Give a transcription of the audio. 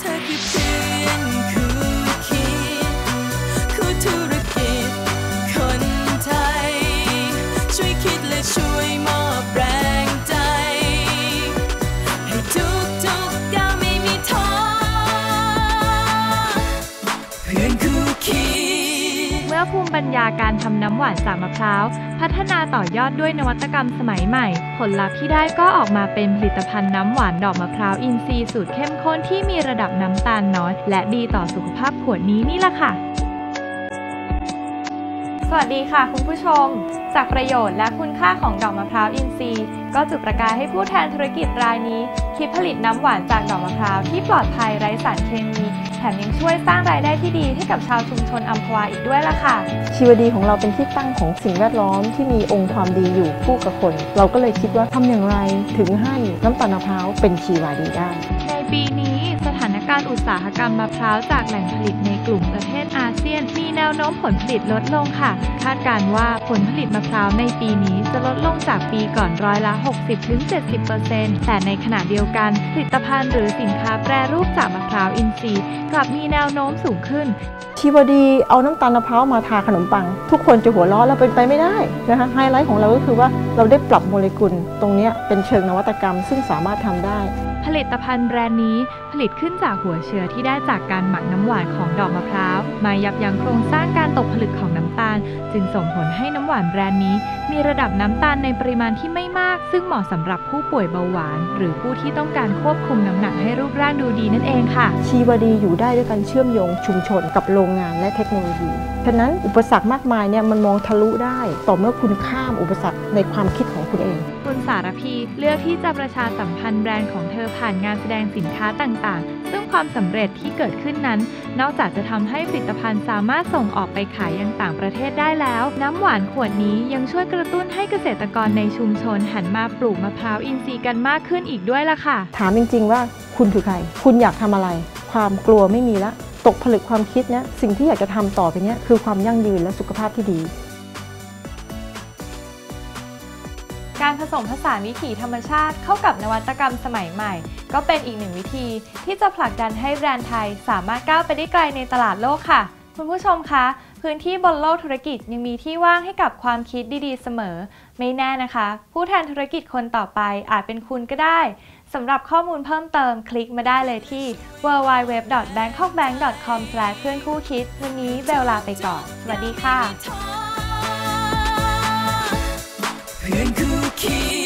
เธ ภูมิปัญญาการทำน้ำหวานจากมะพร้าว พัฒนาต่อยอดด้วยนวัตกรรมสมัยใหม่ ผลลัพธ์ที่ได้ก็ออกมาเป็นผลิตภัณฑ์น้ำหวานดอกมะพร้าวอินทรีย์สูตรเข้มข้นที่มีระดับน้ำตาลน้อย และดีต่อสุขภาพขวดนี้นี่แหละค่ะ สวัสดีค่ะคุณผู้ชม จากประโยชน์และคุณค่าของดอกมะพร้าวอินทรีย์ ก็จุดประกายให้ผู้แทนธุรกิจรายนี้ คิดผลิตน้ำหวานจากดอกมะพร้าวที่ปลอดภัยไร้สารเคมี แถมยังช่วยสร้างรายได้ที่ดีให้กับชาวชุมชนอัมพวาอีกด้วยล่ะค่ะ ชีวดีของเราเป็นที่ตั้งของสิ่งแวดล้อมที่มีองค์ความดีอยู่คู่กับคน เราก็เลยคิดว่าทำอย่างไรถึงให้น้ำตาลมะพร้าวเป็นชีวาดีได้ในปีนี้สถานการณ์อุตสาหกรรมมะพร้าวจากแหล่งผลิตในกลุ่มประเทศอาเซียนมีแนว โน้มผลผลิตลดลงค่ะ คาดการว่าผลผลิตมะพร้าวในปีนี้จะลดลงจากปีก่อนร้อยละ 60-70%แต่ในขณะเดียวกัน ผลิตภัณฑ์หรือสินค้าแปรรูปจากมะพร้าวอินทรีย์กลับมีแนวโน้มสูงขึ้นชีวดีเอาน้ำตาลมะพร้าวมาทาขนมปัง ทุกคนจะหัวเราะแล้วเป็นไปไม่ได้นะคะไฮไลท์ของเราก็คือว่าเราได้ปรับโมเลกุลตรงนี้เป็นเชิงนวัตกรรม ซึ่งสามารถทำได้ ผลิตภัณฑ์แบรนด์นี้ผลิตขึ้นจากหัวเชื้อที่ได้จากการหมักน้ำหวานของดอกมะพร้าวมายับยั้งโครงสร้างการตกผลึกของน้ำตาล จึงส่งผลให้น้ำหวานแบรนด์นี้ มีระดับน้ำตาลในปริมาณที่ไม่มาก ซึ่งเหมาะสำหรับผู้ป่วยเบาหวาน หรือผู้ที่ต้องการควบคุมน้ำหนักให้รูปร่างดูดีนั่นเองค่ะ ชีวดีอยู่ได้ด้วยการเชื่อมโยงชุมชนกับโรงงานและเทคโนโลยีฉะนั้นอุปสรรคมากมายเนี่ยมันมองทะลุได้ต่อเมื่อคุณข้ามอุปสรรคในความคิดของคุณเองคุณสารพีเลือกที่จะประชาสัมพันธ์แบรนด์ของเธอผ่านงานแสดงสินค้าต่างๆ ซึ่ง ความสำเร็จที่เกิดขึ้นนั้น นอกจากจะทำให้ผลิตภัณฑ์สามารถส่งออกไปขายยังต่างประเทศได้แล้ว น้ำหวานขวดนี้ยังช่วยกระตุ้นให้เกษตรกรในชุมชนหันมาปลูกมะพร้าวอินทรีย์กันมากขึ้นอีกด้วยล่ะค่ะ ถามจริง ๆ ว่าคุณคือใคร คุณอยากทำอะไร ความกลัวไม่มีละ ตกผลึกความคิดเนี่ยสิ่งที่อยากจะทำต่อไปเนี้ยคือความยั่งยืนและสุขภาพที่ดีการผสมผสานวิถีธรรมชาติเข้ากับนวัตกรรมสมัยใหม่ ก็เป็นอีกหนึ่งวิธีที่จะผลักดันให้แบรนด์ไทยสามารถก้าวไปได้ไกลในตลาดโลกค่ะ คุณผู้ชมคะ พื้นที่บนโลกธุรกิจยังมีที่ว่างให้กับความคิดดีๆเสมอ ไม่แน่นะคะ ผู้แทนธุรกิจคนต่อไปอาจเป็นคุณก็ได้สำหรับข้อมูลเพิ่มเติมคลิกมาได้เลยที่ www.bangkokbank.com เพื่อนคู่คิด วันนี้เบลลาไปก่อน สวัสดีค่ะ เพื่อนคู่คิด